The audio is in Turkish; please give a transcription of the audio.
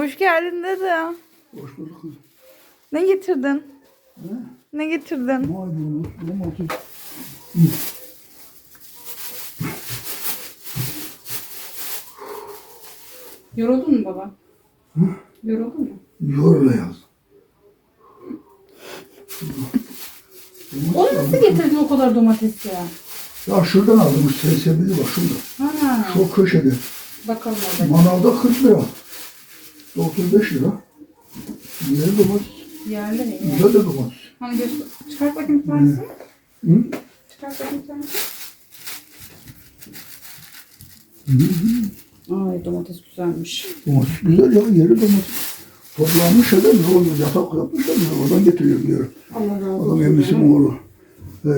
Hoş geldin dede. Hoş bulduk kızım. Ne getirdin? Ne? Ne getirdin? Maydanoz, domates. Yoruldun mu baba? Yoruldun mu? Yorla yaz. Onu nasıl getirdin o kadar domates ya? Ya şuradan aldım sebzeli bak şurada. Ha, Şu köşede. bakalım orada. Manavda 40 lira. 35 lira. Yeni domates. Yerli mi? Güzel de domates. Hani göster. Çıkart bakayım bir tanesini. Hı? Çıkart bakayım bir tanesini. Ay domates güzelmiş. Domates güzel ya yeri domates. Toplanmış adam ya. Onu yatak yapmışlar ya. Oradan getiriyor diyor. Allah razı Adam olsun. emmisi mi oğlu. Ee,